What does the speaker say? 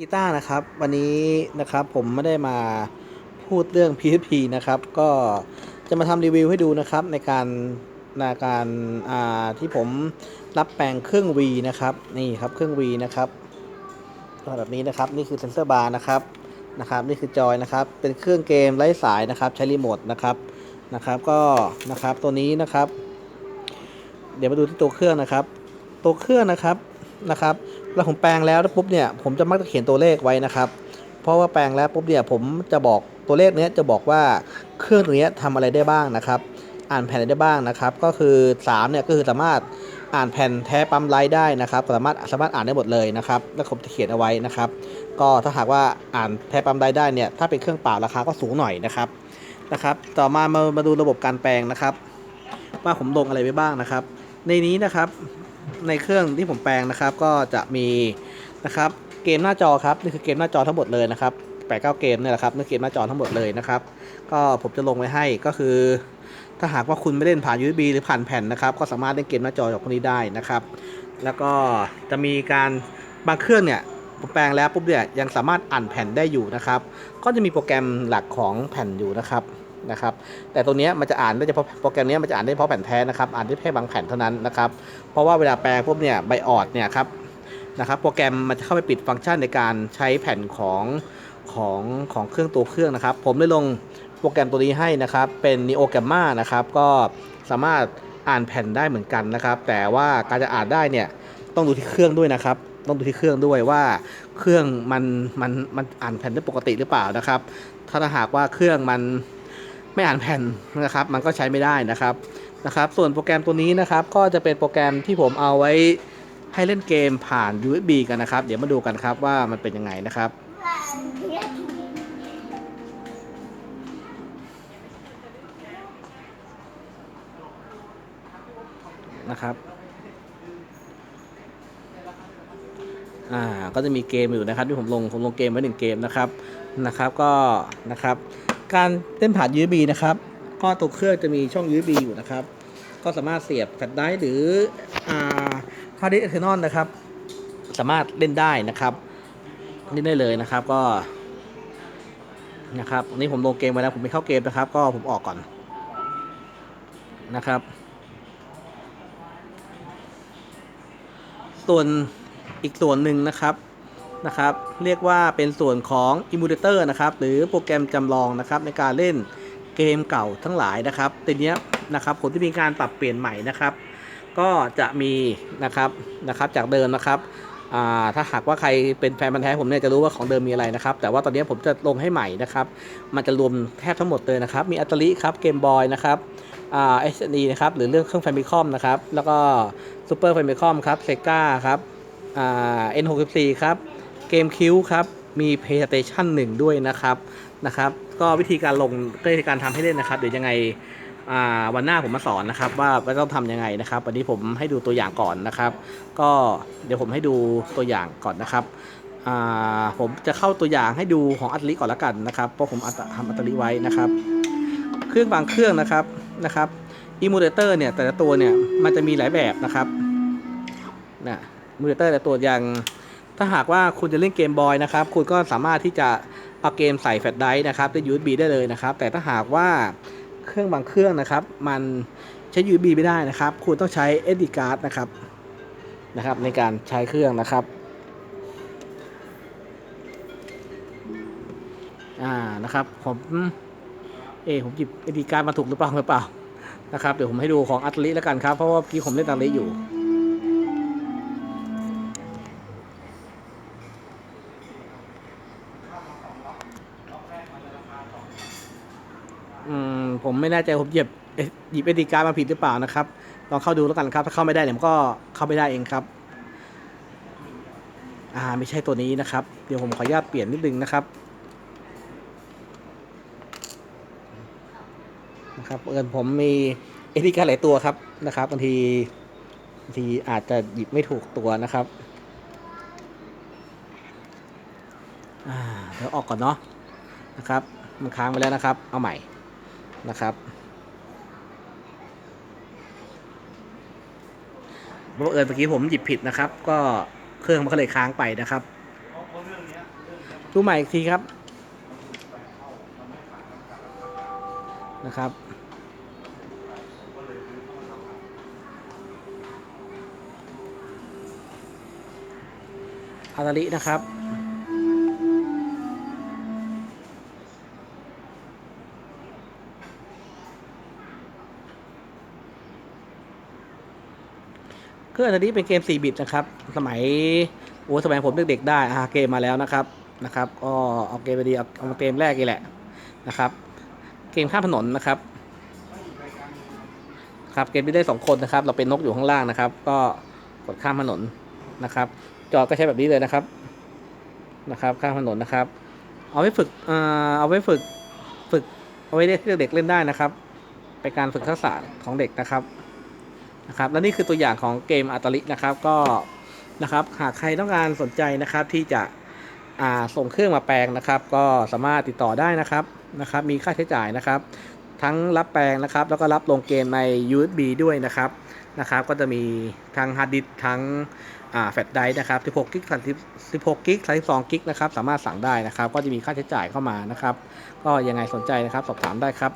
กีตาร์นะครับวันนี้นะครับผมไม่ได้มาพูดเรื่อง PHP นะครับ ก็จะมาทำรีวิวให้ดูนะครับในการในการาที่ผมรับแปลงเครื่อง V นะครับนี่ครับเครื่อง V นะครับแบบนี้นะครับนี่คือเซนเซอร์บาร์นะครับนะครับนี่คือจอยนะครับเป็นเครื่องเกมไร้สายนะครับใช้รีโมทนะครับนะครับก็นะครับตัวนี้นะครับ เดี๋ยวมาดูที่ตัวเครื่องนะครับ ตัวเครื่องนะครับนะครับ แล้วผมแปลงแล้วปุ๊บเนี่ยผมจะมักจะเขียนตัวเลขไว้นะครับ เพราะว่าแปลงแล้วปุ๊บเนี่ยผมจะบอกตัวเลขเนี้ยจะบอกว่าเครื่องตัวเนี้ยทำอะไรได้บ้างนะครับ อ่านแผ่นได้บ้างนะครับ ก็คือ3เนี่ยก็คือสามารถอ่านแผ่นแท้ปั๊มไลท์ได้นะครับสามารถสามารถอ่านได้หมดเลยนะครับ แล้วผมจะเขียนเอาไว้นะครับ ก็ถ้าหากว่าอ่านแท้ปั๊มไลท์ได้เนี่ยถ้าเป็นเครื่องเปล่าราคาก็สูงหน่อยนะครับนะครับ ต่อมามามาดูระบบการแปลงนะครับ ว่าผมลงอะไรไว้บ้างนะครับ ในนี้นะครับ ในเครื่องที่ผมแปลงนะครับ ก็จะมีนะครับเกมหน้าจอครับนี่คือเกมหน้าจอทั้งหมดเลยนะครับแปดเก้าเกมเนี่ยแหละครับนี่เกมหน้าจอทั้งหมดเลยนะครับ ก็ผมจะลงไว้ให้ก็คือ ถ้าหากว่าคุณไม่เล่นผ่าน USB หรือผ่านแผ่นนะครับ ก็สามารถเล่นเกมหน้าจอจากพวกนี้ได้นะครับ แล้วก็จะมีการบางเครื่องเนี่ยผมแปลงแล้วปุ๊บเนี่ยยังสามารถอ่านแผ่นได้อยู่นะครับ ก็จะมีโปรแกรมหลักของแผ่นอยู่นะครับ นะครับ แต่ตัวนี้มันจะอ่านได้เฉพาะโปรแกรมนี้มันจะอ่านได้เฉพาะแผ่นแท้นะครับ อ่านได้แค่บางแผ่นเท่านั้นนะครับ เพราะว่าเวลาแปลปุ๊บเนี่ยไบออดเนี่ยครับนะครับ โปรแกรมมันจะเข้าไปปิดฟังก์ชันในการใช้แผ่นของของของเครื่องตัวเครื่องนะครับ ผมได้ลงโปรแกรมตัวนี้ให้นะครับ เป็น Neo Gamma นะครับ ก็สามารถอ่านแผ่นได้เหมือนกันนะครับ แต่ว่าการจะอ่านได้เนี่ยต้องดูที่เครื่องด้วยนะครับ ต้องดูที่เครื่องด้วยว่าเครื่องมันมันมันอ่านแผ่นได้ปกติหรือเปล่านะครับ ถ้าหากว่าเครื่องมัน ไม่อ่านแผ่นนะครับ มันก็ใช้ไม่ได้นะครับนะครับ ส่วนโปรแกรมตัวนี้นะครับก็จะเป็นโปรแกรมที่ผมเอาไว้ให้เล่นเกมผ่าน USB กันนะครับ เดี๋ยวมาดูกันครับว่ามันเป็นยังไงนะครับนะครับอ่าก็จะมีเกมอยู่นะครับที่ผมลงผมลงเกมไว้หนึ่งเกมนะครับนะครับก็นะครับ การเล่นผ่าน USB นะครับ ก็ตัวเครื่องจะมีช่อง USB อยู่นะครับ ก็สามารถเสียบแฟลชไดรฟ์หรืออ่าฮาร์ดดิสก์เอเทนอลนะครับ สามารถเล่นได้นะครับเล่นได้เลยนะครับก็นะครับนนี้ผมลงเกมไว้แล้วผมไม่เข้าเกมนะครับ ก็ผมออกก่อนนะครับ ส่วนอีกส่วนหนึ่งนะครับ นะครับ เรียกว่าเป็นส่วนของอิมูเลเตอร์นะครับ หรือโปรแกรมจำลองนะครับในการเล่นเกมเก่าทั้งหลายนะครับทีเนี้นะครับผมที่มีการปรับเปลี่ยนใหม่นะครับ ก็จะมีนะครับนะครับจากเดิมนะครับถ้าหากว่าใครเป็นแฟนพันธุ์แท้ผมเนี่ยจะรู้ว่าของเดิมมีอะไรนะครับ แต่ว่าตอนนี้ผมจะลงให้ใหม่นะครับ มันจะรวมแทบทั้งหมดเลยนะครับ มีอัตลิครับเกมบอยนะครับอ่าเอสดีนะครับ หรือเรื่องเครื่องแฟมิคอมนะครับ แล้วก็ซูเปอร์แฟมิคอมครับเซกาครับอ่า N64 ครับ เกมคิวครับ มี PlayStation 1 ด้วยนะครับนะครับ ก็วิธีการลงก็วิธีการทำให้เล่นนะครับ เดี๋ยวยังไงวันหน้าผมมาสอนนะครับ ว่าต้องทำยังไงนะครับ วันนี้ผมให้ดูตัวอย่างก่อนนะครับ ก็เดี๋ยวผมให้ดูตัวอย่างก่อนนะครับผมจะเข้าตัวอย่างให้ดูของอัตลิก่อนละกันนะครับเพราะผมอัตทำอัตลิไว้นะครับ เครื่องบางเครื่องนะครับนะครับอิมูเลเตอร์เนี่ยแต่ละตัวเนี่ยมันจะมีหลายแบบนะครับนะอิมูเลเตอร์แต่ละตัวอย่าง ถ้าหากว่าคุณจะเล่นเกมบอยนะครับ คุณก็สามารถที่จะเอาเกมใส่แฟลชไดรฟ์นะครับด้วย USB ได้เลยนะครับ แต่ถ้าหากว่าเครื่องบางเครื่องนะครับ มันใช้ USB ไม่ได้นะครับ คุณต้องใช้ SD card นะครับนะครับ ในการใช้เครื่องนะครับอ่านะครับผมเอผมหยิบ SD card มาถูกหรือเปล่าหรือเปล่านะครับเดี๋ยวผมให้ดูของอัตลิแล้วกันครับ เพราะว่าเมื่อกี้ผมเล่นอัตลิอยู่ ผมไม่แน่ใจผมหยิบหยิบเอดีการมาผิดหรือเปล่านะครับลองเข้าดูแล้วกันครับ ถ้าเข้าไม่ได้เนี่ยผมก็เข้าไม่ได้เองครับ อ่าไม่ใช่ตัวนี้นะครับ เดี๋ยวผมขออนุญาตเปลี่ยนนิดนึงนะครับนะครับเอิญผมมีเอดีการหลายตัวครับนะครับบางทีบางทีอาจจะหยิบไม่ถูกตัวนะครับอ่าเดี๋ยวออกก่อนเนาะนะครับ มันค้างไปแล้วนะครับ เอาใหม่ นะครับบังเอิญเมื่อกี้ผมหยิบผิดนะครับ ก็เครื่องมันก็เลยค้างไปนะครับดูใหม่อีกทีครับนะครับ อาตาลินะครับ เครื่องอันนี้เป็นเกม 4 บิตนะครับ สมัยโอ้สมัยผมเด็กๆได้อาเกมมาแล้วนะครับนะครับก็เอาเกมไปดีเอาเอามาเกมแรกนี่แหละนะครับ เกมข้ามถนนนะครับครับเกมที่ได้สองคนนะครับ เราเป็นนกอยู่ข้างล่างนะครับ ก็กดข้ามถนนนะครับ จอก็ใช้แบบนี้เลยนะครับนะครับข้ามถนนนะครับ เอาไว้ฝึกเออเอาไว้ฝึกฝึกเอาไว้เรียกเด็กเล่นได้นะครับเป็นการฝึกทักษะของเด็กนะครับ นะครับและนี่คือตัวอย่างของเกมอัตลินะครับก็นะครับหากใครต้องการสนใจนะครับที่จะส่งเครื่องมาแปลงนะครับ ก็สามารถติดต่อได้นะครับนะครับ มีค่าใช้จ่ายนะครับ ทั้งรับแปลงนะครับ แล้วก็รับลงเกมใน USB ด้วยนะครับนะครับ ก็จะมีทั้งฮาร์ดดิสทั้งแฟลชไดร์นะครับ 16กิก16กิก32กิกนะครับ สามารถสั่งได้นะครับ ก็จะมีค่าใช้จ่ายเข้ามานะครับ ก็ยังไงสนใจนะครับ สอบถามได้ครับ